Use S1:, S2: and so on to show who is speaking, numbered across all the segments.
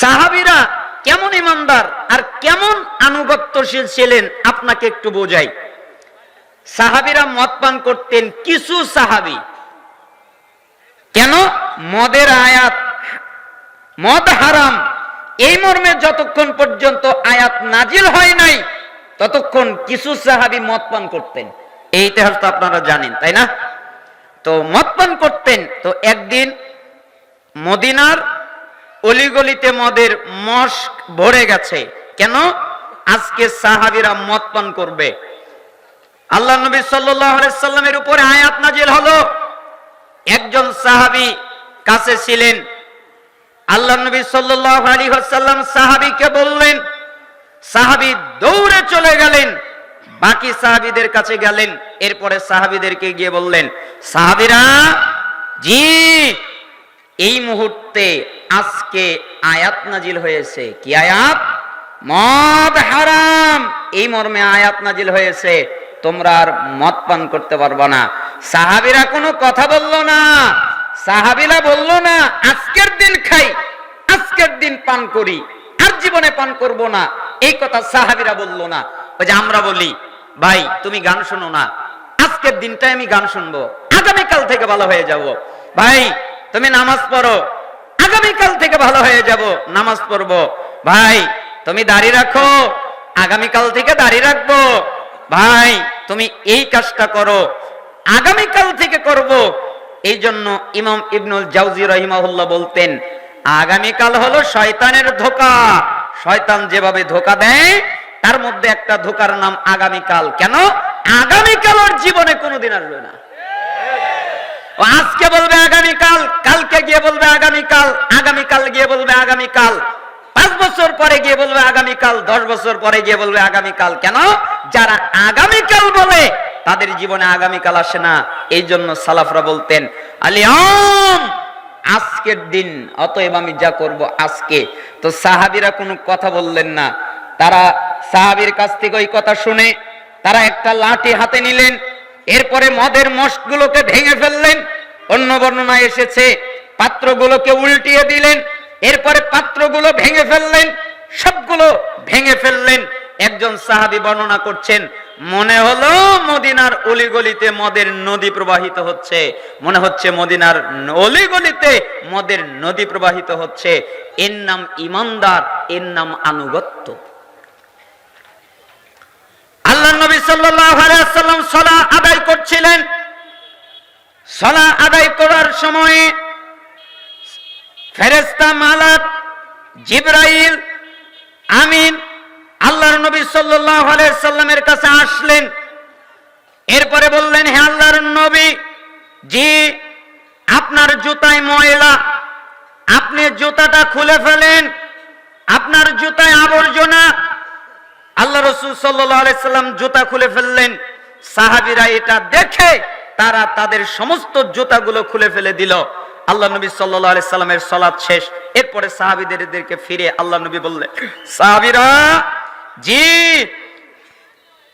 S1: সাহাবিরা কেমন ইমানদার আর কেমন আনুগত্যশীল ছিলেন আপনাকে একটু বোঝাই। সাহাবিরা মদ পান করতেন কিছু সাহাবি। কেন? মদের আয়াত। মদ হারাম। এই মর্মে যতক্ষণ পর্যন্ত আয়াত নাজিল হয় নাই, ততক্ষণ কিছু সাহাবি মদ পান করতেন। এই ইতিহাস তো আপনারা জানেন, তাই না? তো মদ পান করতেন। তো একদিন মদিনার অলিগলিতে মদের মস্ক ভরে গেছে। কেন? আজকে সাহাবিরা মদ পান করবে। আল্লাহ নবী সাল্লামের উপরে আয়াত নাজিল হলো। একজন সাহাবি কাছে ছিলেন। আল্লাহ নবী সাল্লাহ আলী হাসাল্লাম সাহাবিকে বললেন, সাহাবি দৌড়ে চলে গেলেন। বাকি সাহাবিদের কাছে গেলেন। এরপরে সাহাবিদেরকে গিয়ে বললেন, সাহাবিরা, জি, এই মুহূর্তে আজকে আয়াত নাজিল হয়েছে। কি আয়াত? মদ হারাম। এই মর্মে আয়াত নাজিল হয়েছে। তোমরা আর মদ পান করতে পারবে না। সাহাবিরা কোনো কথা বলল না। সাহাবিরা বলল না, আজকের দিন খাই, আজকের দিন পান করি, আর জীবনে পান করব না। এই কথা সাহাবিরা বলল না। ওই যে আমরা বলি, ভাই, তুমি গান শোনো না। আজকের দিনটাই আমি গান শুনব। আগামীকাল থেকে ভালো হয়ে যাব। ভাই, তুমি নামাজ পড়ো। আগামীকাল থেকে ভালো হয়ে যাব, নামাজ পড়ব। ভাই, তুমি দাড়ি রাখো, আগামীকাল থেকে দাড়ি রাখব। ভাই, তুমি এই কাজটা করো, আগামীকাল থেকে করব। এই জন্য ইমাম ইবনুল জাউজি রহিমাহুল্লাহ বলতেন, আগামীকাল হলো শয়তানের ধোকা। শয়তান যেভাবে ধোকা দেয়, তার মধ্যে একটা ধোকার নাম আগামীকাল। কেন? আগামীকাল ওর জীবনে কোনোদিন আসবে না। ও আজকে বলবে আগামীকাল, কালকে গিয়ে বলবে আগামীকাল আগামীকাল গিয়ে বলবে আগামীকাল। পাঁচ বছর পরে গিয়ে বলবে আগামীকাল, দশ বছর পরে গিয়ে বলবে আগামীকাল। কেন? যারা আগামীকাল বলে, তাদের জীবনে আগামীকাল আসে না। এই জন্য সালাফরা বলতেন আলিয়াম আজকের দিন, অতএব আমি যা করব আজকে। তো সাহাবিরা কোনো কথা বললেন না। তারা সাহাবির কাছ থেকে ওই কথা শুনে, তারা একটা লাঠি হাতে নিলেন এরপরে মদের মস্কগুলোকে ভেঙে ফেললেন, অন্য বর্ণনা এসেছে, পাত্রগুলোকে উল্টিয়ে দিলেন, এরপরে পাত্রগুলো ভেঙে ফেললেন, সবগুলো ভেঙে ফেললেন। একজন সাহাবি বর্ণনা করছেন, মনে হলো মদিনার অলিগলিতে মদের নদী প্রবাহিত হচ্ছে, মনে হচ্ছে মদিনার অলিগলিতে মদের নদী প্রবাহিত হচ্ছে। এর নাম ইমানদার, এর নাম আনুগত্য। সাল্লাম সালাহ আদায় করছিলেন। সালাহ আদায় করার সময়ে ফেরেশতা মালাক জিবরাইল, আমিন, আল্লাহর নবী সাল্লামের কাছে আসলেন। এরপরে বললেন, হে আল্লাহর নবী, জি, আপনার জুতায় ময়লা, আপনি জুতাটা খুলে ফেলেন, আপনার জুতায় আবর্জনা আল্লাহ রসুল সাল্লাম জুতা খুলে ফেললেন। সাহাবিরা এটা দেখে, তারা তাদের সমস্ত জুতাগুলো খুলে ফেলে দিল। আল্লাহ নবী সাল্লাহ সাল্লামের সলাদ শেষ। এরপরে সাহাবিদেরকে ফিরে আল্লাহ নবী বললেন, সাহাবিরা, জি,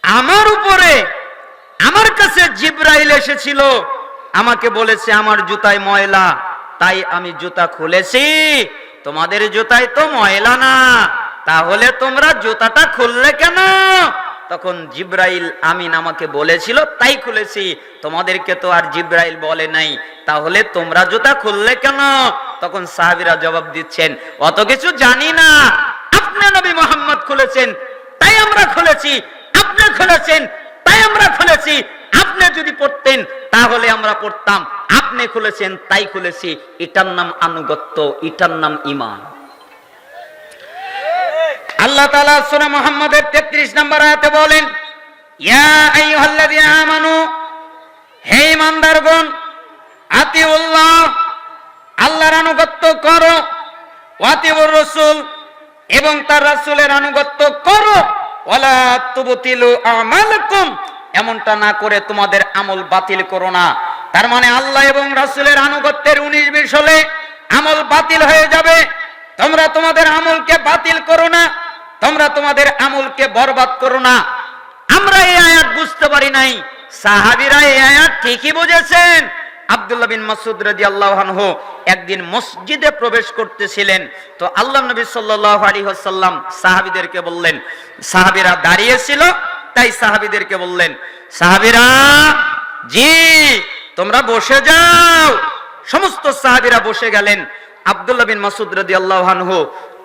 S1: আমার উপরে আমার কাছে জিব্রাইল এসেছিল। আমাকে বলেছে, আমার জুতায় ময়লা। তাই আমি জুতা খুলেছি। তোমাদের জুতায় তো ময়লা না। তাহলে তোমরা জুতাটা খুললে কেন? তখন জিব্রাইল আমিন আমাকে বলেছিল, তাই খুলেছি, তোমাদেরকে তো আর জিব্রাইল বলে নাই, তাহলে তোমরা জুতা খুললে কেন? তখন সাহাবিরা জবাব দিচ্ছেন, অত কিছু জানি না, আপনি নবী মোহাম্মদ খুলেছেন, তাই আমরা খুলেছি, আপনি খুলেছেন, তাই আমরা খুলেছি, আপনি যদি পড়তেন, তাহলে আমরা পড়তাম, আপনি খুলেছেন, তাই খুলেছি, এটার নাম আনুগত্য, এটার নাম ইমান আল্লাহ তাআলা সূরা মুহাম্মাদের 33 নম্বর আয়াতে বলেন, ইয়া আইয়ুহাল্লাযীনা আমানু, হে ঈমানদারগণ, আতিউল্লাহ, আল্লাহর আনুগত্য করো ওয়াতিউর রাসূল, এবং তার রাসূলের আনুগত্য করো, ওয়ালা তুবতিলু আমালাকুম, এমনটা না করে তোমাদের আমল বাতিল করো না। তার মানে আল্লাহ এবং রাসূলের আনুগত্যের 19 বিশ হলে আমল বাতিল হয়ে যাবে, তোমরা তোমাদের আমলকে বাতিল করো না। তোমরা তোমাদের আমলকে বরবাদ করো না। আমরা এই আয়াত বুঝতে পারি নাই। সাহাবিরা এই আয়াত ঠিকই বুঝেছেন। একদিন মসজিদে প্রবেশ করতেছিলেন। তো আল্লাহ তাই বললেন, সাহাবিরা, জি, তোমরা বসে যাও। সমস্ত সাহাবিরা বসে গেলেন। আব্দুল্লাহ বিন মাসুদ রাজি আল্লাহ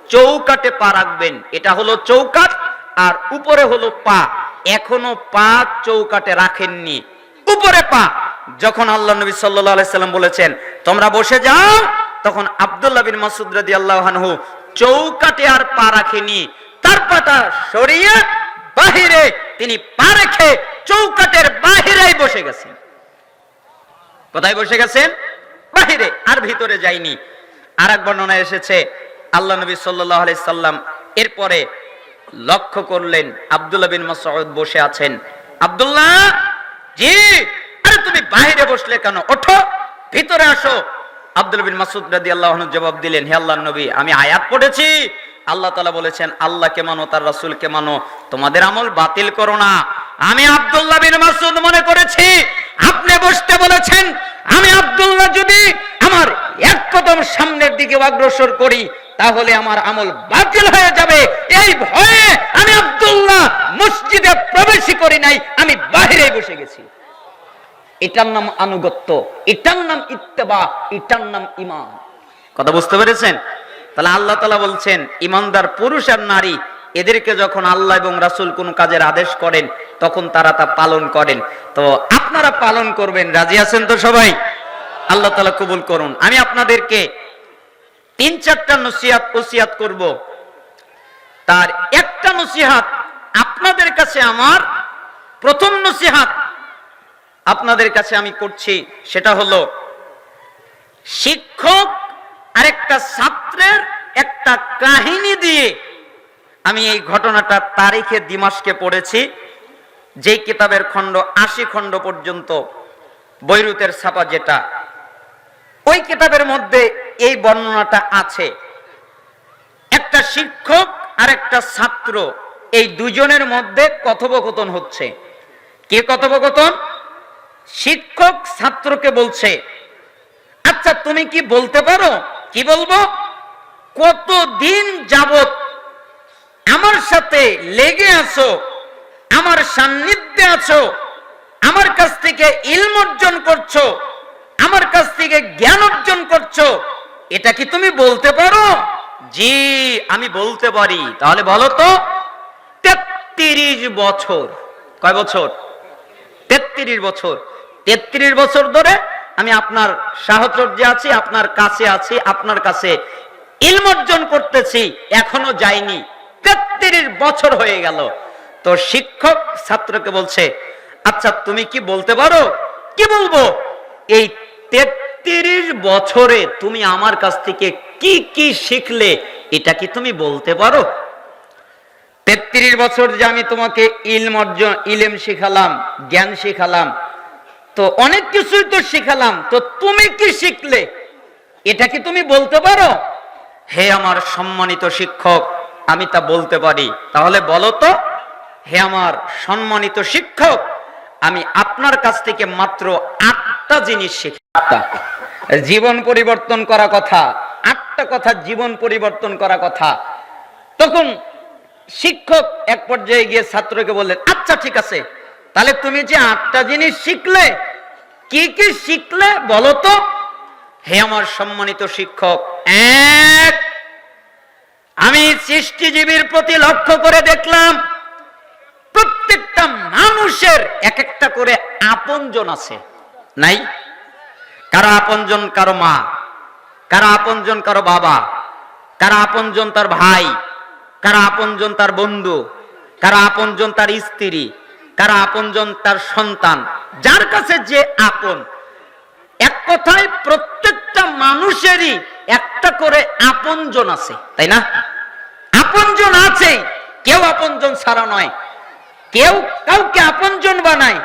S1: চৌকাটে পা রাখবেন। এটা হলো চৌকাট আর উপরে হলো পা। এখনও পা চৌকাটে রাখেননি। উপরে পা। যখন আল্লাহ নবী আলাইহি সাল্লাম বলেছেন, তোমরা বসে যাও, তখন আব্দুল্লাহ বিন মাসুদ রাদিয়াল্লাহু আনহু চৌকাটে আর পা রাখেনি। তার পাটা সরিয়ে বাহিরে তিনি পা রেখে চৌকাটের বাহিরেই বসে গেছেন। কোথায় বসে গেছেন? বাহিরে, আর ভিতরে যায়নি। আর এক বর্ণনা এসেছে আল্লাহ নবী সাল্লাল্লাহু আলাইহি সাল্লাম এরপরে লক্ষ্য করলেন আব্দুল্লাহ বিন মাসউদ বসে আছেন। আব্দুল্লাহ, জি, আরে তুমি বাইরে বসলে কেন? ওঠো, ভিতরে আসো। আব্দুল বিন মাসুদ রাদিয়াল্লাহু আনহু জবাব দিলেন, হে আল্লাহর নবী, আমি আয়াত পড়েছি। আল্লাহ তাআলা বলেছেন, আল্লাহকে মানো, তার রাসূলকে মানো, তোমাদের আমল বাতিল করো না। আমি আব্দুল্লাহ বিন মাসুদ মনে করেছি, আপনি বসতে বলেছেন, আমি আব্দুল্লাহ যদি আমার এক কদম সামনের দিকে অগ্রসর করি তাহলে আমার আমল বাতিল হয়ে যাবে। এই ভয়ে আমি আব্দুল্লাহ মসজিদে প্রবেশই করি নাই, আমি বাইরে বসে গেছি। এটার নাম আনুগত্য, এটার নাম ইত্তেবা, এটার নাম ইমান কথা বুঝতে পেরেছেন? তাহলে আল্লাহ তালা বলছেন ইমানদার পুরুষ আর নারী, এদেরকে যখন আল্লাহ এবং রাসূল কোন কাজের আদেশ করেন, তখন তারা তা পালন করেন। তো আপনারা পালন করবেন, রাজি আছেন তো সবাই? আল্লাহ তালা কবুল করুন। আমি আপনাদেরকে তিন চারটা নসিহাত ওসিয়াত করব। তার একটা নসিহাত আপনাদের কাছে আমার, প্রথম নসিহাত আপনাদের কাছে আমি করছি, সেটা হলো শিক্ষক আরেকটা ছাত্রের একটা কাহিনী দিয়ে আমি এই ঘটনাটা তারিখে দিমাসকে পড়েছি, যেই কিতাবের খণ্ড আশি খণ্ড পর্যন্ত বৈরুতের ছাপা যেটা ওই কিতাবের মধ্যে এই বর্ণনাটা আছে। একটা শিক্ষক আর একটা ছাত্র এই দুজনের মধ্যে কথোপকথন হচ্ছে। কে কথোপকথন? শিক্ষক ছাত্রকে বলছে আচ্ছা তুমি কি বলতে পারো? কি বলব? কতদিন যাবত আমার সাথে লেগে আছো? আমার সান্নিধ্যে আছো? আমার কাছ থেকে ইলম অর্জন করছ? আমার কাছ থেকে জ্ঞান অর্জন করছ, এটা কি তুমি বলতে পারো? জি, আমি বলতে পারি। তাহলে বলো তো, তেত্রিশ বছর। কয় বছর? তেত্রিশ বছর। তেত্রিশ বছর ধরে আমি আপনার সাহচর্যে আছি, আপনার কাছে আছি, আপনার কাছে ইলম অর্জন করতেছি, এখনও যাইনি। তেত্রিশ বছর হয়ে গেল। তো শিক্ষক ছাত্রকে বলছে আচ্ছা তুমি কি বলতে পারো? কি বলব? এই তেত্রিশ বছরে তুমি আমার কাছ থেকে কি কি শিখলে, এটা কি তুমি বলতে পারো? তেত্রিশ বছর যে আমি তোমাকে ইলম অর্জন, ইলেম শিখালাম, জ্ঞান শিখালাম, তো অনেক কিছুই তো শিখালাম, তো তুমি কি শিখলে? এটা কি তুমি বলতে পারো? হে আমার সম্মানিত শিক্ষক, আমি তা বলতে পারি। তাহলে বলো তো, হে আমার সম্মানিত শিক্ষক, আমি আপনার কাছ থেকে মাত্র আটটা জিনিস শিখি। আটটা। জীবন পরিবর্তন করা কথা, আটটা কথা জীবন পরিবর্তন করা কথা। তখন শিক্ষক এক পর্যায়ে গিয়ে ছাত্রকে বললেন আচ্ছা ঠিক আছে, তাহলে তুমি যে আটটা জিনিস শিখলে, কি কি শিখলে বলো তো? হে আমার সম্মানিত শিক্ষক, এক, আমি সৃষ্টিজীবীর প্রতি লক্ষ্য করে দেখলাম, প্রত্যেকটা মানুষের এক একটা করে আপনজন আছে। নাই? কারও আপনজন কারও মা? কারও আপনজন কারও বাবা? কারও আপনজন তার ভাই? কারও আপনজন তার বন্ধু? কারও আপনজন তার স্ত্রী? কারও আপনজন তার সন্তান? যার কাছে যে আপন। এক কথায় প্রত্যেকটা মানুষেরই একটা করে আপনজন আছে, তাই না? আপনজন আছে, কেউ আপনজন ছাড়া নয়। কেউ কাউকে আপনজন বানায়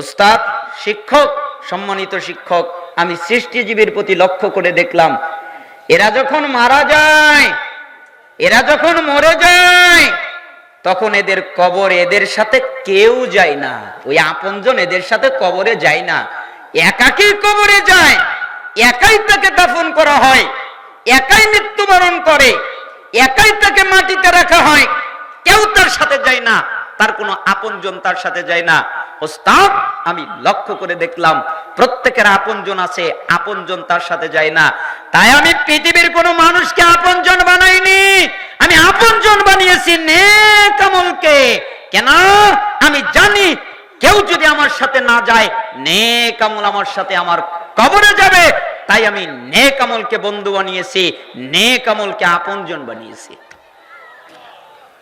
S1: উস্তাদ শিক্ষক, সম্মানিত শিক্ষক, আমি সৃষ্টিজীবীর প্রতি লক্ষ্য করে দেখলাম, এরা যখন মারা যায়, এরা যখন মরে যায়, তখন এদের কবর এদের সাথে কেউ যায় না, ওই আপনজন এদের সাথে কবরে যায় না একাকেই কবরে যায়, একাই তাকে দাফন করা হয়, একাই মৃত্যুবরণ করে, একাই তাকে মাটিতে রাখা হয়, কেউ তার সাথে যায় না। তার কোনো আপনজন তার সাথে যায় না। ওস্তাদ, আমি লক্ষ্য করে দেখলাম, প্রত্যেকের আপনজন আছে, আপনজন তার সাথে যায় না। তাই আমি পৃথিবীর কোনো মানুষকে আপনজন বানাইনি। আমি আপনজন বানিয়েছি নেকামলকে কেন? আমি জানি কেউ যদি আমার সাথে না যায় নেকামল আমার সাথে আমার কবরে যাবে। তাই আমি নেকামলকে বন্ধু বানিয়েছি নেকামলকে আপনজন বানিয়েছি।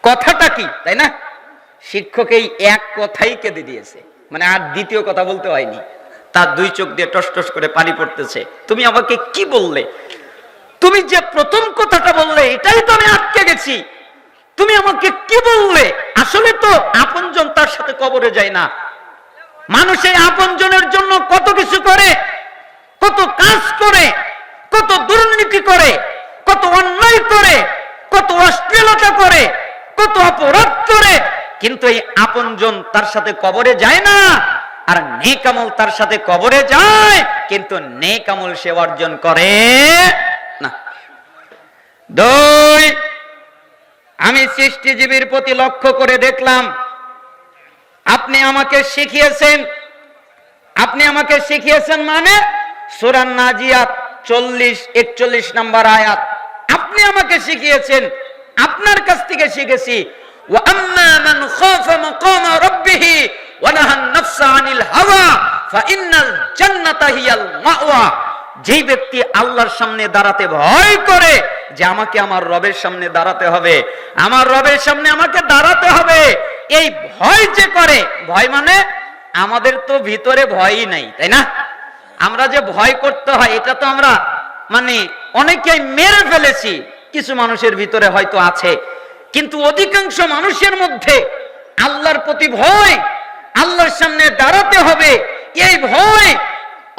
S1: কথাটা কি, তাই না? শিক্ষক এই এক কথাই কেঁদে দিয়েছে। মানে আর দ্বিতীয় কথা বলতে হয়নি। তার দুই চোখ দিয়ে টস টস করে পানি পড়তেছে। তুমি আমাকে কি বললে? তুমি যে প্রথম কথাটা বললে, এটাই তো আমি আটকে গেছি। তুমি আমাকে কি বললে? আসলে তো আপনজন তার সাথে কবরে যায় না। মানুষ এই আপনজনের জন্য কত কিছু করে, কত কাজ করে, কত দুর্নীতি করে, কত অন্যায় করে, কত অশ্লীলতা করে, কত অপরাধ কিন্তু এই আপনজন তার সাথে কবরে যায় না, আর নেকামল তার সাথে কবরে যায়, কিন্তু নেকামল সে অর্জন করে না। দুই, আমি সৃষ্টিজীবীর প্রতি লক্ষ্য করে দেখলাম, আপনি আমাকে শিখিয়েছেন, আপনি আমাকে শিখিয়েছেন মানে সুরান নাজিয়াত চল্লিশ, একচল্লিশ নাম্বার আয়াত। আপনি আমাকে শিখিয়েছেন, আপনার কাছ থেকে শিখেছি وأما من خاف مقام ربه ونهى النفس عن الهوى فإن الجنة هي المأوى যেই ব্যক্তি আল্লাহর সামনে দাঁড়াতে ভয় করে যে আমাকে আমার রবের সামনে দাঁড়াতে হবে আমার রবের সামনে আমাকে দাঁড়াতে হবে এই ভয় যে করে ভয় মানে আমাদের তো ভিতরে ভয়ই নাই তাই না আমরা যে ভয় করতে হয় এটা তো আমরা মানে অনেকেই মেরে ফেলেছি কিছু মানুষের ভিতরে হয়তো আছে কিন্তু অধিকাংশ মানুষের মধ্যে আল্লাহর প্রতি ভয়, আল্লাহর সামনে দাঁড়াতে হবে, এই ভয়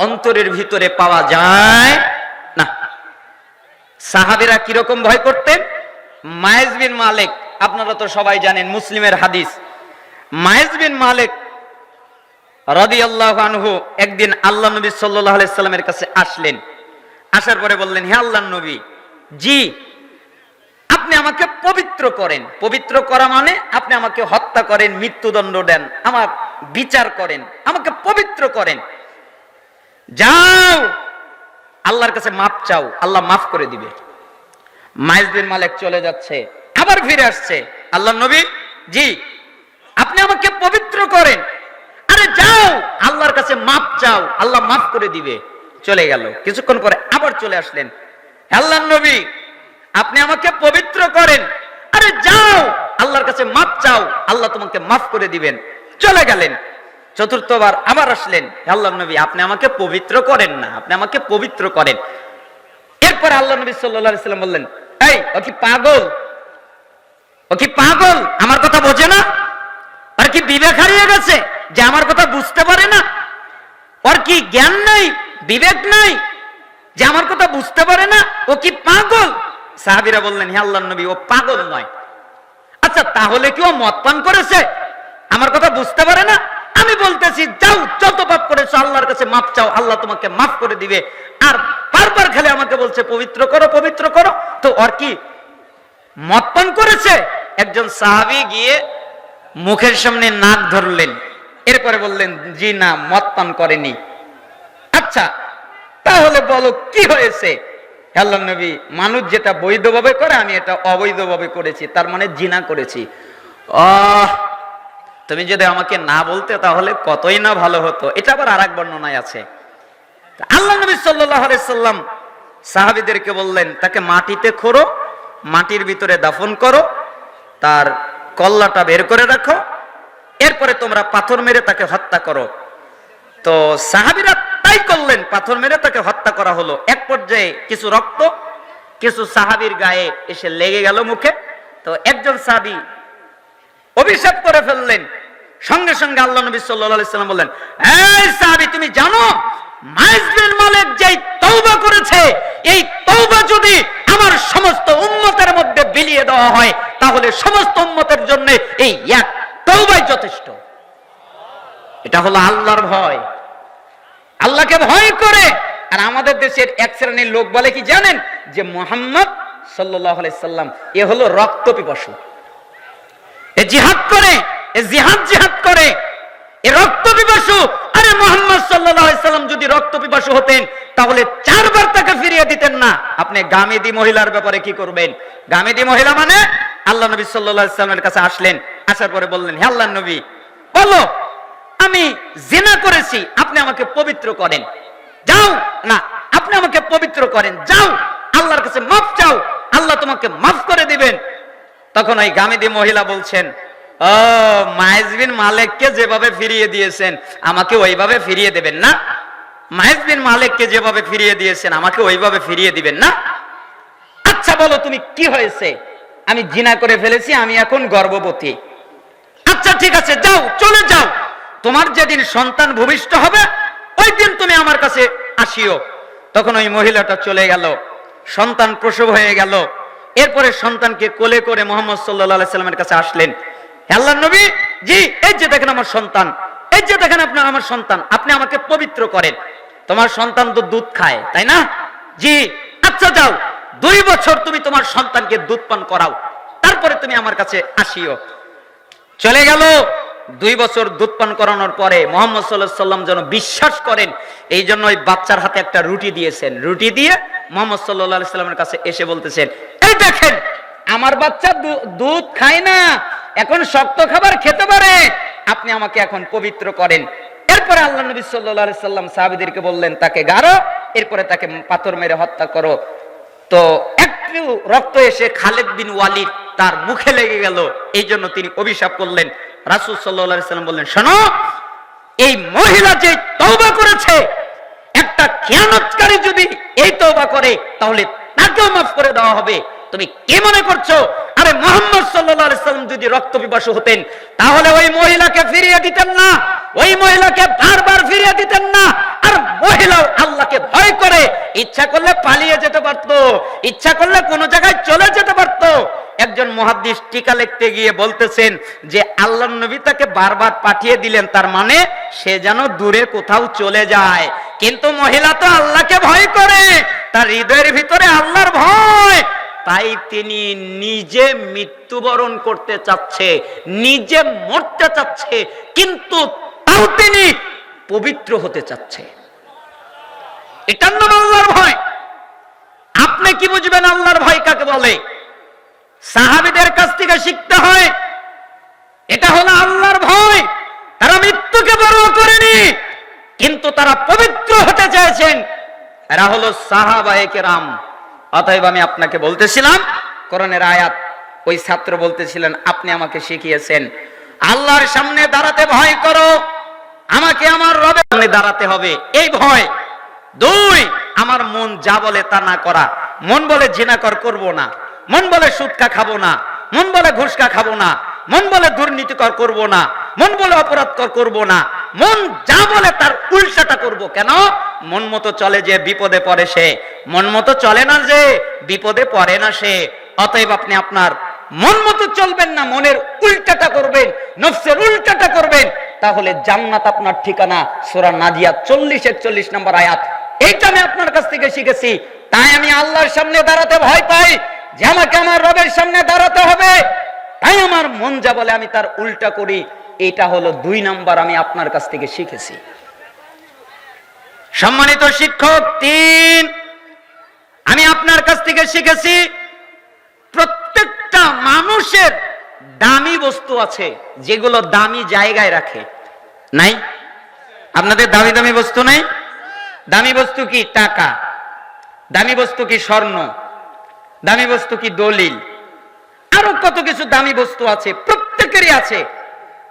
S1: অন্তরের ভিতরে পাওয়া যায় না। সাহাবেরা কীরকম ভয় করতেন? মায়েজ বিন মালিক, আপনারা তো সবাই জানেন মুসলিমের হাদিস। মায়েজ বিন মালিক রদি আল্লাহ আনহু একদিন আল্লাহ নবী সাল্লাহ সাল্লামের কাছে আসলেন। আসার পরে বললেন, হে আল্লাহ নবী, জি আপনি আমাকে পবিত্র করেন। পবিত্র করা মানে আপনি আমাকে হত্যা করেন, মৃত্যুদণ্ড দেন, আমার বিচার করেন, আমাকে পবিত্র করেন। যাও! আল্লাহর কাছে মাপ চাও, আল্লাহ মাফ করে দিবে। মাইজ বিন মালিক চলে যাচ্ছে, আবার ফিরে আসছে। আল্লাহ নবী, জি, আপনি আমাকে পবিত্র করেন। আরে যাও! আল্লাহর কাছে মাপ চাও, আল্লাহ মাফ করে দিবে। চলে গেল। কিছুক্ষণ পরে আবার চলে আসলেন। আল্লাহ নবী আপনি আমাকে পবিত্র করেন। আরে যাও, আল্লাহর কাছে মাপ চাও, আল্লাহ তোমাকে মাফ করে দিবেন। চলে গেলেন। চতুর্থবার আবার আসলেন। আল্লাহ নবী, আপনি আমাকে পবিত্র করেন না, আপনি আমাকে পবিত্র করেন। এরপরে আল্লাহ নবী সাল্লাম বললেন, এই, ও কি পাগল? ও কি পাগল? আমার কথা বোঝে না? আর কি বিবেক হারিয়ে গেছে যে আমার কথা বুঝতে পারে না? ওর কি জ্ঞান নাই, বিবেক নাই যে আমার কথা বুঝতে পারে না? ও কি পাগল? সাহাবিরা বললেন, হে আল্লাহ নবী, ও পাগল নয়। আচ্ছা তাহলে কি ও মদ পান করেছে? আমার কথা বুঝতে পারে না। আমি বলতেছি, যাও, যত পাপ করেছ, আল্লাহর কাছে মাপ চাও, আল্লাহ তোমাকে মাফ করে দিবে। আর বারবার খেলে আমাকে বলছে, পবিত্র করো পবিত্র করো। তো ওর কি মদ পান করেছে? একজন সাহাবি গিয়ে মুখের সামনে নাক ধরলেন। এরপরে বললেন, জি না, মদ পান করেনি। আচ্ছা তাহলে বলো, কি হয়েছে? আল্লাহ নবী, মানুষ যেটা বৈধভাবে করে, আমি এটা অবৈধভাবে করেছি, তার মানে জিনা করেছি। তুমি যদি আমাকে না বলতে, তাহলে কতই না ভালো হতো। এটা আবার আর এক বর্ণনায় আছে। আল্লাহ নবী সাল্লাম সাহাবিদেরকে বললেন, তাকে মাটিতে খোরো মাটির ভিতরে দাফন করো, তার কল্লাটা বের করে রাখো, এরপরে তোমরা পাথর মেরে তাকে হত্যা করো। তো সাহাবিরা তাই করলেন, পাথর মেরে তাকে হত্যা করা হলো। এক পর্যায়ে কিছু রক্ত, কিছু সাহাবির গায়ে এসে লেগে গেল মুখে। তো একজন সাহাবি অভিশাপ করে ফেললেন। সঙ্গে সঙ্গে আল্লাহ নবী সাল্লাম বললেন, এই সাহাবি, তুমি জানো মালিক যেই তওবা করেছে, এই তওবা যদি আমার সমস্ত উম্মতের মধ্যে বিলিয়ে দেওয়া হয়, তাহলে সমস্ত উম্মতের জন্য এই এক তওবাই যথেষ্ট। এটা হলো আল্লাহর ভয়। আল্লাহকে ভয় করে। আর আমাদের দেশের এক শ্রেণির লোক বলে কি জানেন? যে মোহাম্মদ সাল্লাহ সাল্লাম, এ হলো রক্ত পিপাসু। এ জিহাদ করে, এ জিহাদ জিহাদ করে, এ রক্ত পিপাসু। আরে মোহাম্মদ সাল্লাম যদি রক্ত পিপাসু হতেন, তাহলে চারবার তাকে ফিরিয়ে দিতেন না। আপনি গামেদি মহিলার ব্যাপারে কি করবেন? গামেদি মহিলা মানে আল্লাহ নবী সাল্লামের কাছে আসলেন, আসার পরে বললেন, হে আল্লাহ নবী, বলো আমি জেনা করেছি, আপনি আমাকে পবিত্র করেন। যাও না, আপনি আমাকে পবিত্র করেন, যাও। আল্লাহর কাছে মাফ চাও, আল্লাহ তোমাকে মাফ করে দিবেন। তখন ওই গামিদি মহিলা বলছেন, ও মাইজবিন মালিককে যেভাবে ফিরিয়ে দিয়েছেন, আমাকে ওইভাবে ফিরিয়ে দেবেন না। মাইজবিন মালিককে যেভাবে ফিরিয়ে দিয়েছেন, আমাকে ওইভাবে ফিরিয়ে দিবেন না। আচ্ছা বলো তুমি কি হয়েছে? আমি জিনা করে ফেলেছি, আমি এখন গর্ভবতী। আচ্ছা ঠিক আছে, যাও, চলে যাও। তোমার যেদিন সন্তান ভূমিষ্ঠ হবে, ওই দিন তুমি আমার কাছে আসিও। তখন ওই মহিলাটা চলে গেল। সন্তান প্রসব হয়ে গেল। এরপরে সন্তানকে কোলে করে মোহাম্মদ সাল্লাহ সাল্লামের কাছে আসলেন। হে আল্লাহ নবী, জি, এই যে দেখেন আমার সন্তান, এই যে দেখেন আপনার আমার সন্তান, আপনি আমাকে পবিত্র করেন। তোমার সন্তান তো দুধ খায়, তাই না? জি আচ্ছা যাও, দুই বছর তুমি তোমার সন্তানকে দুধ পান করাও। তারপরে তুমি আমার কাছে আসিও। চলে গেল। দুই বছর দুধ পান করানোর পরে মোহাম্মদ সাল্লাহ সাল্লাম যেন বিশ্বাস করেন, এই জন্য ওই বাচ্চার হাতে একটা রুটি দিয়েছেন। রুটি দিয়ে মোহাম্মদ সাল্লাহ সাল্লামের কাছে এসে বলতেছেন, এই দেখেন, আমার বাচ্চা দুধ খায় না, এখন শক্ত খাবার খেতে পারে। আপনি আমাকে এখন পবিত্র করেন। এরপরে আল্লাহ নবী সাল্লাহ সাল্লাম সাহাবিদেরকে বললেন, তাকে গারো, এরপরে তাকে পাথর মেরে হত্যা করো। তো একটু রক্ত এসে খালেদ বিন ওয়ালিদ তার মুখে লেগে গেল, এই জন্য তিনি অভিশাপ করলেন। রাসুল সাল্লাহ সাল্লাম বললেন, শোনো, এই মহিলা যে তওবা করেছে, একটা খেয়ানতকারী যদি এই তওবা করে, তাহলে তাকেও মাফ করে দেওয়া হবে। তুমি কে মনে করছ আরে মোহাম্মদ সাল্লাল্লাহু সাল্লাম যদি রক্ত পিপাসু হতেন, তাহলে ওই মহিলাকে ফিরিয়ে দিতেন না। ওই মহিলাকে বারবার ফিরিয়ে দিতেন না। আর মহিলা আল্লাহকে ভয় করে, ইচ্ছা করলে পালিয়ে যেতে পারতো, ইচ্ছা করলে কোন জায়গায় চলে যেতে পারতো। একজন মহাদ্দিস টিকা লিখতে গিয়ে বলতেছেন যে আল্লাহ নবী তাকে বারবার পাঠিয়ে দিলেন, তার মানে সে যেন দূরে কোথাও চলে যায়। কিন্তু মহিলা তো আল্লাহকে ভয় করে, তার হৃদয়ের ভিতরে আল্লাহর ভয়। তাই তিনি নিজে মৃত্যুবরণ করতে চাচ্ছে, নিজে মরতে চাচ্ছে, কিন্তু তাও তিনি পবিত্র হতে চাচ্ছে। এটার নাম আল্লাহর ভয়। আপনি কি বুঝবেন আল্লাহর ভয় কাকে বলে? সাহাবিদের কাছ থেকে শিখতে হয়, এটা হলো আল্লাহর ভয়। তারা মৃত্যুকে বড় করেনি, কিন্তু তারা পবিত্র হতে চেয়েছেন। এরা হলো সাহাবায়ে রাম অতএব আমি আপনাকে বলতেছিলাম করণের আয়াত, ওই ছাত্র বলতেছিলেন, আপনি আমাকে শিখিয়েছেন, আল্লাহর সামনে দাঁড়াতে ভয় করো, আমাকে আমার রবের সামনে দাঁড়াতে হবে, এই ভয়। দুই, আমার মন যা বলে তা না করা। মন বলে জিনাকর করব না। মন বলে সুৎকা খাব না। মন বলে ঘুষকা খাব না, মন বলে দুর্নীতিকর করব না, মন বলে অপরাধকর করব না, মন যা বলে তার উল্টাটা করব কেন? মন মতো চলে যে বিপদে পড়ে সে, মন মতো চলে না যে বিপদে পড়ে না সে, অতএব আপনি আপনার মন মতো চলবেন না, মনের উল্টাটা করবেন, নফসের উল্টাটা করবেন, তাহলে জান্নাত আপনার ঠিকানা সোরা নাজিয়া চল্লিশ একচল্লিশ নম্বর আয়াত। এইটা আমি আপনার কাছ থেকে শিখেছি, তাই আমি আল্লাহর সামনে দাঁড়াতে ভয় পাই। যে আমাকে আমার রবের সামনে দাঁড়াতে হবে। তাই আমার মন যা বলে আমি তার উল্টা করি, এটা হলো দুই নাম্বার আমি আপনার কাছ থেকে শিখেছি। সম্মানিত শিক্ষক, তিন, আমি আপনার কাছ থেকে শিখেছি, প্রত্যেকটা মানুষের দামি বস্তু আছে, যেগুলো দামি জায়গায় রাখে। নাই? আপনাদের দামি দামি বস্তু নাই? দামি বস্তু কি টাকা? দামি বস্তু কি স্বর্ণ? দামি বস্তু কি দলিল? আরও কত কিছু দামি বস্তু আছে, প্রত্যেকেরই আছে।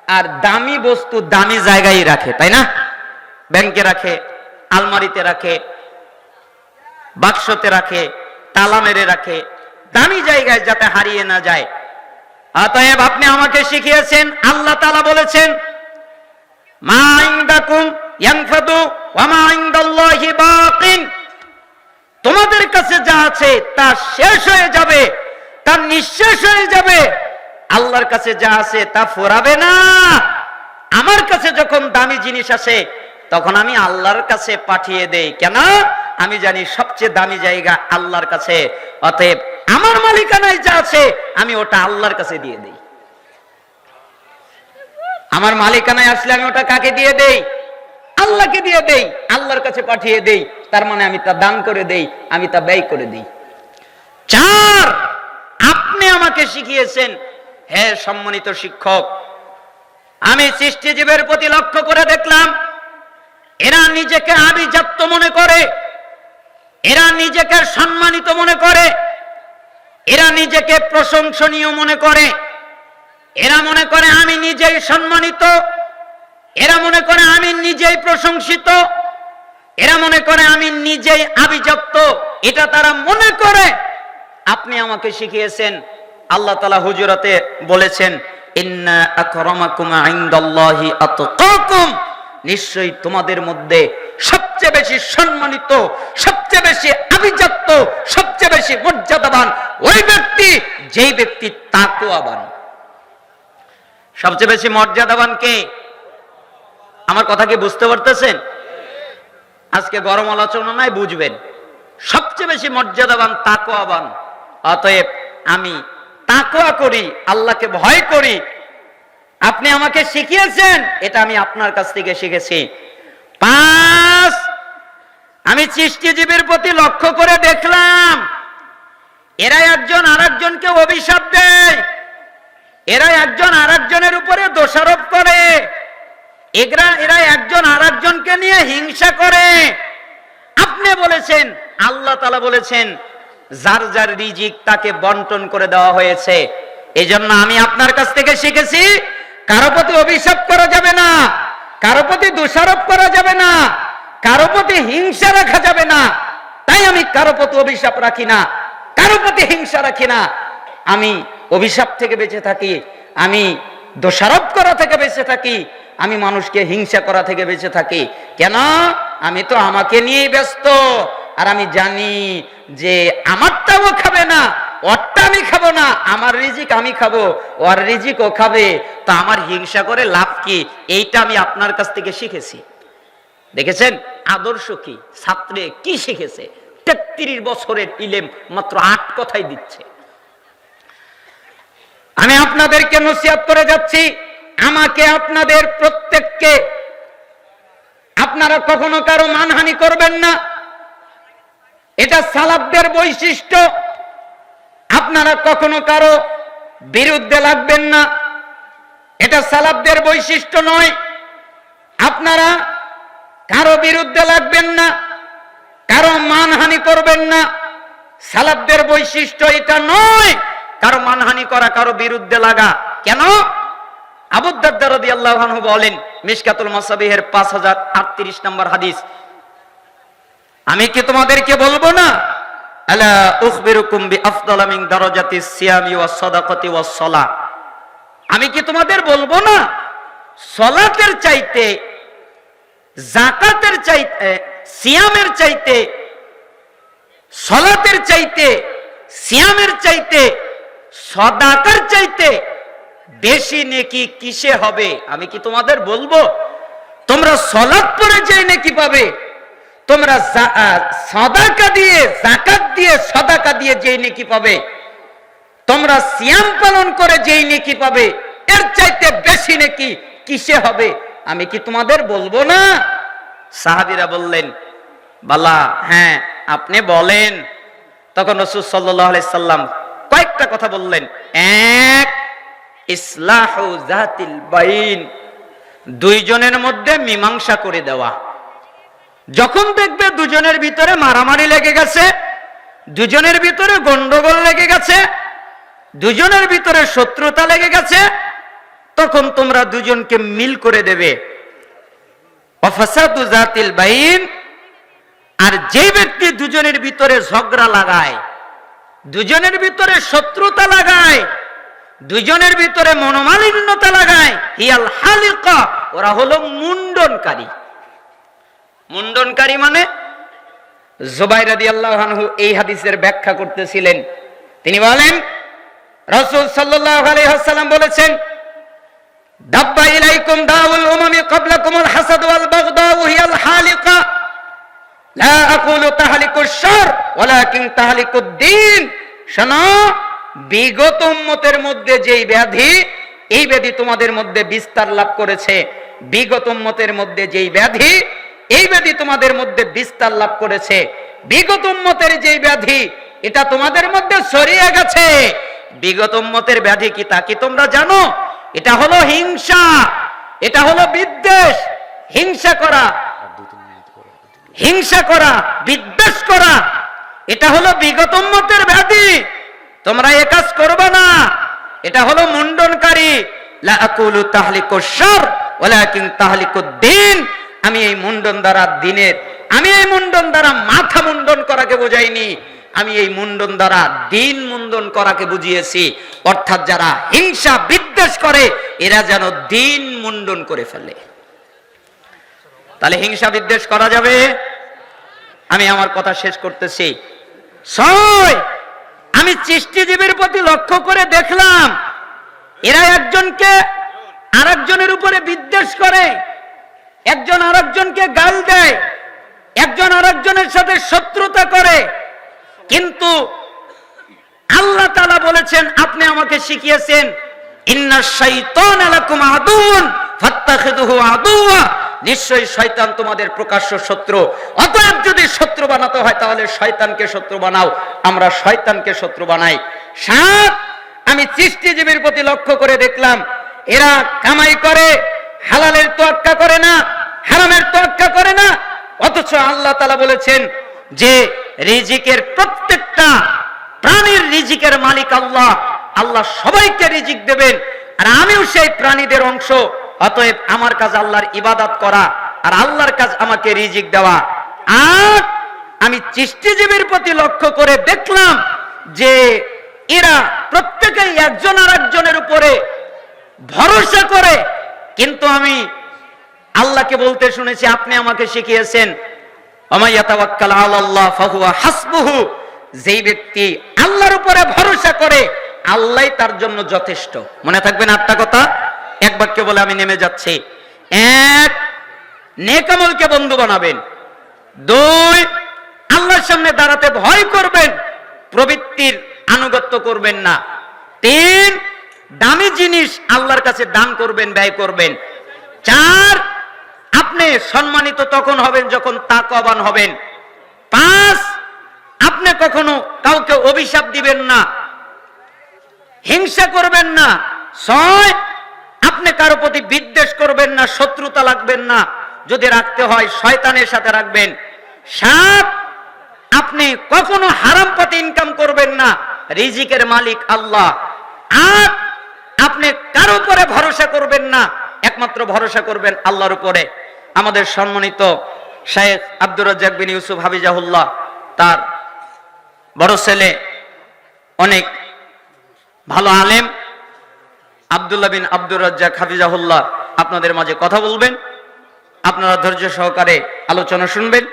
S1: আর দামি বস্তু দামি জায়গায় রাখে, তাই না? ব্যাংকে রাখে, আলমারিতে রাখে, বাক্সতে রাখে, তালা মেরে রাখে। দামি জায়গায় যাতে হারিয়ে না যায়। অতএব আপনি আমাকে শিখিয়েছেন, আল্লাহ তালা বলেছেন, মা ইনদাকুম ইয়ানফাদু ওয়া মা ইনদাল্লাহি বাকিন তোমাদের কাছে যা আছে তা শেষ হয়ে যাবে, তা নিঃশেষ হয়ে যাবে। আল্লাহর কাছে যা আছে তা ফোরাবে না। আমার কাছে যখন দামি জিনিস আসে, তখন আমি আল্লাহর কাছে পাঠিয়ে দেই। কেন? আমি জানি সবচেয়ে দামি জায়গা আল্লাহর কাছে। অতএব আমার মালিকানায় যা আছে, আমি ওটা আল্লাহর কাছে দিয়ে দেই। আমার মালিকানায় আসলে আমি ওটা কাকে দিয়ে দেই? আল্লাহকে দিয়ে দেই, আল্লাহর কাছে পাঠিয়ে দেই, তার মানে আমি তা দান করে দেই, আমি তা ব্যয় করে দেই। চার, আপনি আমাকে শিখিয়েছেন, হে সম্মানিত শিক্ষক, আমি সৃষ্টিজীবের প্রতি লক্ষ্য করে দেখলাম, এরা নিজেকে আভিজাত্য মনে করে, এরা নিজেকে সম্মানিত মনে করে, এরা নিজেকে প্রশংসনীয় মনে করে, এরা মনে করে আমি নিজেই সম্মানিত। এরা মনে করে আমি নিজেই প্রশংসিত, এরা মনে করে আমি নিজেই আভিজাত্য। এটা তারা মনে করে। আপনি আমাকে শিখিয়েছেন, আল্লাহ তালা হুজুরাতে বলেছেন নিশ্চয়ই তোমাদের মধ্যে সবচেয়ে বেশি সম্মানিত, সবচেয়ে বেশি আভিজাত্য, সবচেয়ে বেশি মর্যাদাবান ওই ব্যক্তি, যেই ব্যক্তি তাকওয়াবান। সবচেয়ে বেশি মর্যাদাবান কে? আমার কথা কি বুঝতে পারতেছেন? আজকে গরম আলোচনা নাই, বুঝবেন। সবচেয়ে বেশি মর্যাদাবান তাকওয়াবান। অতএব আমি তাকোয়া করি, আল্লাহকে ভয় করি। আপনি আমাকে শিখিয়েছেন, এটা আমি আপনার কাছ থেকে শিখেছি। পাঁচ, আমি সৃষ্টিজীবীর প্রতি লক্ষ্য করে দেখলাম এরা একজন আর একজনকে অভিশাপ দেয়। এরা একজন আরেকজনের উপরে দোষারোপ করে। এরা এরা একজন আরেকজনকে নিয়ে হিংসা করে। আপনি বলেছেন, আল্লাহ তালা বলেছেন, যার যার রিজিক তাকে বন্টন করে দেওয়া হয়েছে। এই জন্য আমি আপনার কাছ থেকে শিখেছি, কারও প্রতি অভিশাপ করা যাবে না, কারও প্রতি দোষারোপ করা যাবে না, কারও প্রতি হিংসা রাখা যাবে না। তাই আমি কারও প্রতি অভিশাপ রাখি না, কারও প্রতি হিংসা রাখি না। আমি অভিশাপ থেকে বেঁচে থাকি, আমি দোষারোপ করা থেকে বেঁচে থাকি আমি মানুষকে হিংসা করা থেকে বেঁচে থাকি। কেন? আমি তো আমাকে নিয়েই ব্যস্ত। আর আমি জানি যে খাবে না আমি খাব না, আমার রিজিক আমি খাব, ওর রিজিক ও খাবে। তা আমার হিংসা করে লাভ কি? এইটা আমি আপনার কাছ থেকে শিখেছি। দেখেছেন? আদর্শ কি? ছাত্রে কি শিখেছে? তেত্রিশ বছরের ইলেম মাত্র আট কথাই দিচ্ছে। আমি আপনাদেরকে নসিহাত করে যাচ্ছি। আমাকে আপনাদের প্রত্যেককে আপনারা কখনো কারও মানহানি করবেন না। এটা সালাবদের বৈশিষ্ট্য। আপনারা কখনো কারও বিরুদ্ধে লাগবেন না। এটা সালাবদের বৈশিষ্ট্য নয়। আপনারা কারও বিরুদ্ধে লাগবেন না, কারও মানহানি করবেন না। সালাবদের বৈশিষ্ট্য এটা নয়, কারও মানহানি করা, কারও বিরুদ্ধে লাগা। কেন? আবুদ্দার রদি আল্লাহ বলেন, মিসকাতুল মাসাবিহের পাঁচ হাজার আটত্রিশ নম্বর হাদিস। আমি কি তোমাদেরকে বলব না? আলা উখবিরুকুম বি আফদালা মিন সিয়ামি ওয়াস সাদাকাতি ওয়াস সালাহ আমি কি তোমাদের বলব না? সলাতের চাইতে জাকাতের চাইতে, সিয়ামের চাইতে, সলাতের চাইতে, সিয়ামের চাইতে, সদাকার চাইতে বেশি নেকি কিসে হবে? আমি কি তোমাদের বলব? তোমরা সলাৎ পরে যে নেকি পাবে, তোমরা সদাকা দিয়ে জাকাত দিয়ে সদাকা দিয়ে যেই নেকি পাবে, তোমরা সিয়াম পালন করে যেই নেকি পাবে, এর চাইতে বেশি নেকি কিসে হবে? আমি কি তোমাদের বলব না? সাহাবিরা বললেন, বালা হ্যাঁ আপনি বলেন। তখন রসুল সাল্লাম কয়েকটা কথা বললেন। এক ইসলাহ বাইন। দুইজনের মধ্যে মীমাংসা করে দেওয়া। যখন দেখবে দুজনের ভিতরে মারামারি লেগে গেছে, দুজনের ভিতরে গন্ডগোল লেগে গেছে, দুজনের ভিতরে শত্রুতা লেগে গেছে, তখন তোমরা দুজনকে মিল করে দেবে। বাইন, আর যে ব্যক্তি দুজনের ভিতরে ঝগড়া লাগায়, দুজনের ভিতরে শত্রুতা লাগায় দুজনের ভিতরে মনোমালিন্যতা লাগায়। হিয়াল হালিকা, ওরা হলো মুন্ডনকারী। মুন্ডনকারী মানে জুবাইর রাদিয়াল্লাহু আনহু এই হাদিসের ব্যাখ্যা করতেছিলেন। তিনি বলেন, রাসূল ওয়াসাল্লাম বলেছেন, দাব্বা ইলাইকুম দাউল উমামি ক্বাবলাকুমুল হাসাদ ওয়াল বাগদাউ হিয়াল লা আকুলু তাহলিকুশ ওয়ালাকিন তাহলিকুদ শোনো বিগত উম্মতের মধ্যে যেই ব্যাধি, এই ব্যাধি তোমাদের মধ্যে বিস্তার লাভ করেছে। বিগত উম্মতের মধ্যে যেই ব্যাধি, এই ব্যাধি তোমাদের মধ্যে বিস্তার লাভ করেছে। বিগত উম্মতের যেই ব্যাধি, এটা তোমাদের মধ্যে ছড়িয়ে গেছে। বিগত উম্মতের ব্যাধি কি তা কি তোমরা জানো? এটা হলো হিংসা। এটা হলো বিদ্বেষ। হিংসা করা। হিংসা করা, বিদ্বেষ করা। এটা হলো বিগত উম্মতের ব্যাধি। তোমরা এ কাজ করবে না। এটা হলো মুন্ডনকারী। লা আকুলু তাহলিকুশ শার, ওয়ালাকিন তাহলিকুদ দ্বীন। আমি এই মুন্ডন দ্বারা আমি এই মুন্ডন দ্বারা মাথা মুন্ডন করাকে বোঝাইনি। আমি এই মুন্ডন দ্বারা দিন মুন্ডন করাকে বুঝিয়েছি। অর্থাৎ যারা হিংসা বিদ্বেষ করে, এরা যেন দিন মুন্ডন করে ফেলে। তাহলে হিংসা বিদ্বেষ করা যাবে? আমি আমার কথা শেষ করতেছি। ছয়! আমি সৃষ্টিজীবীর প্রতি লক্ষ্য করে দেখলাম, এরা একজনকে আরেকজনের উপরে বিদ্বেষ করে, একজন আরেকজনকে গাল দেয়, একজন আরেকজনের সাথে শত্রুতা করে। কিন্তু আল্লাহ তাআলা বলেছেন, আপনি আমাকে শিখিয়েছেন ইন্না শাইতান লাকুম আদুন ফাত্তাখিযুহু আদুওয়া। নিশ্চয়ই শয়তান তোমাদের প্রকাশ্য শত্রু। অতএব যদি শত্রু বানাতে হয়, তাহলে শয়তানকে শত্রু বানাও। আমরা শয়তানকে শত্রু বানাই। সাত, আমি সৃষ্টিজীবীর প্রতি লক্ষ্য করে দেখলাম, এরা কামাই করে, হালালের তোয়াক্কা করে না, হারামের তোয়াক্কা করে না। অথচ আল্লাহ তাআলা বলেছেন যে, রিজিকের প্রত্যেকটা প্রাণীর রিজিকের মালিক আল্লাহ। আল্লাহ সবাইকে রিজিক দেবেন। আর আমিও সেই প্রাণীদের অংশ। অতএব আমার কাজ আল্লাহর ইবাদত করা আর আল্লাহর কাজ আমাকে রিজিক দেওয়া। আর আমি সৃষ্টিজীবীর প্রতি লক্ষ্য করে দেখলাম যে এরা প্রত্যেকেই একজন আর একজনের উপরে ভরসা করে। কিন্তু আমি আল্লাহকে বলতে শুনেছি, আপনি আমাকে শিখিয়েছেন যেই ব্যক্তি আল্লাহর উপরে ভরসা করে আল্লাহই তার জন্য যথেষ্ট। মনে থাকবেন আটটা কথা? এক বাক্যে বলে, আমি নেমে যাচ্ছি এক নেকামলকে বন্ধু বানাবেন। দুই, আল্লাহর সামনে দাঁড়াতে ভয় করবেন। প্রবৃত্তির আনুগত্য করবেন না। তিন, দামি জিনিস আল্লাহর কাছে দান করবেন, ব্যয় করবেন। চার, আপনি সম্মানিত তখন হবেন যখন তাকবান হবেন। পাঁচ, আপনি কখনো কাউকে অভিশাপ দিবেন না। হিংসা করবেন না। ছয় আপনি কারও প্রতি বিদ্বেষ করবেন না, শত্রুতা লাগবেন না। যদি রাখতে হয়, শয়তানের সাথে রাখবেন। সাত আপনি কখনো হারাম পথে ইনকাম করবেন না। রিজিকের মালিক আল্লাহ। আট আপনি কারও উপরে ভরসা করবেন না। একমাত্র ভরসা করবেন আল্লাহর উপরে। আমাদের সম্মানিত শেখ আব্দুর রাজ্জাক বিন ইউসুফ হাবিজাহুল্লাহ তার বড় ছেলে, অনেক ভালো আলেম। আব্দুল্লাহ বিন আব্দুর রাজ্জাক হাফিজাহুল্লাহ, আপনাদের মাঝে কথা বলবেন। আপনারা ধৈর্য সহকারে আলোচনা শুনবেন।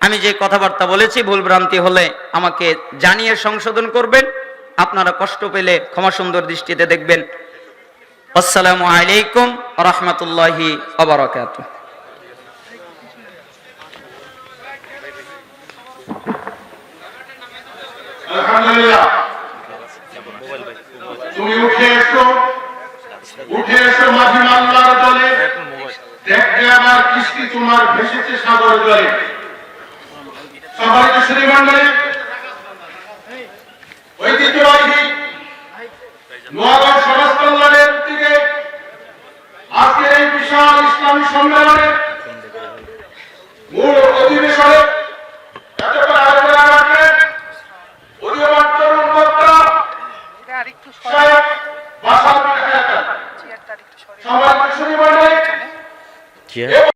S1: আমি যে কথাবার্তা বলেছি, ভুল ভ্রান্তি হলে আমাকে জানিয়ে সংশোধন করবেন। আপনারা কষ্ট পেলে ক্ষমা সুন্দর দৃষ্টিতে দেখবেন। আসসালামু আলাইকুম রহমতুল্লাহি অবরাকাত
S2: আলহামদুলিল্লাহ। তুমি উঠে এসো। উঠে এসো মাঝি মাল্লার দেখবে আমার কিস্তি তোমার ভেসেছে সাগর জলে। সবাইকে ঐতিহ্যবাহী নোয়াগড় সমাজ কল্যাণের দিকে আজকের এই বিশাল ইসলামী সম্মেলনে মূল অধিবেশনে এতক্ষণ আলোচনা রাখলেন উদীয়মান তরুণ বক্তা
S3: এটা আরেকটু সরে
S2: শেখ বাসার মাসুরি
S3: চেয়ারটা